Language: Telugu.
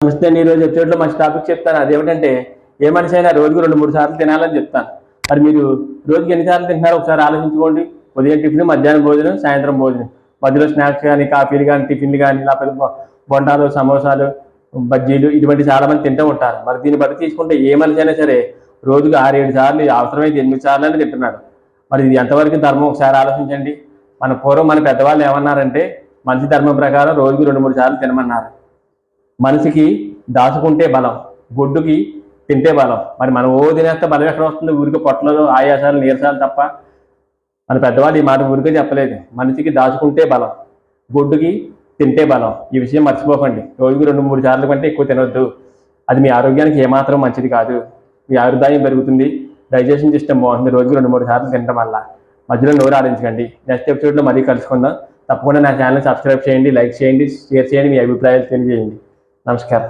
నమస్తే నేను ఈరోజు ఎపిసోడ్లో మంచి టాపిక్ చెప్తాను. అదేమిటంటే ఏ మనిషి అయినా రోజుకు రెండు మూడు సార్లు తినాలని చెప్తాను. మరి మీరు రోజుకి ఎన్నిసార్లు తింటున్నారో ఒకసారి ఆలోచించుకోండి. ఉదయం టిఫిన్ మధ్యాహ్నం భోజనం సాయంత్రం భోజనం. మధ్యలో స్నాక్స్ కానీ కాఫీలు కానీ టిఫిన్లు కానీ లేకపోతే బొండాలు సమోసాలు బజ్జీలు ఇటువంటి చాలా మంది తింటూ ఉంటారు. మరి దీన్ని బట్టి తీసుకుంటే ఏ మనిషి అయినా సరే రోజుకు ఆరు ఏడు సార్లు అవసరమైతే ఎనిమిది సార్లు అని తింటున్నాడు. మరి ఇది ఎంతవరకు ధర్మం? ఒకసారి ఆలోచించండి. మన పూర్వం మన పెద్దవాళ్ళు ఏమన్నారంటే మనిషి ధర్మం ప్రకారం రోజుకు రెండు మూడు సార్లు తినమన్నారు. మనిషికి దాచుకుంటే బలం గొడ్డుకి తింటే బలం. మరి మనం ఓ తినేస్తే బలం ఎక్కడ వస్తుంది? ఊరికి పొట్టలలో ఆయాసాలు నీరసాలు తప్ప. మన పెద్దవాళ్ళు ఈ మాట ఊరికే చెప్పలేదు. మనిషికి దాచుకుంటే బలం గొడ్డుకి తింటే బలం. ఈ విషయం మర్చిపోకండి. రోజుకు రెండు మూడు సార్లు కంటే ఎక్కువ తినొద్దు. అది మీ ఆరోగ్యానికి ఏమాత్రం మంచిది కాదు. మీ ఆయుర్దాయం పెరుగుతుంది. డైజెషన్ సిస్టమ్ బాగుంటుంది. రోజుకు రెండు మూడు సార్లు తినడం వల్ల. మధ్యలో నోరు ఆడించకండి. నెక్స్ట్ ఎపిసోడ్లో మరీ కలుసుకుందాం. తప్పకుండా నా ఛానల్ సబ్స్క్రైబ్ చేయండి లైక్ చేయండి షేర్ చేయండి మీ అభిప్రాయాలు తెలియజేయండి. salam sehat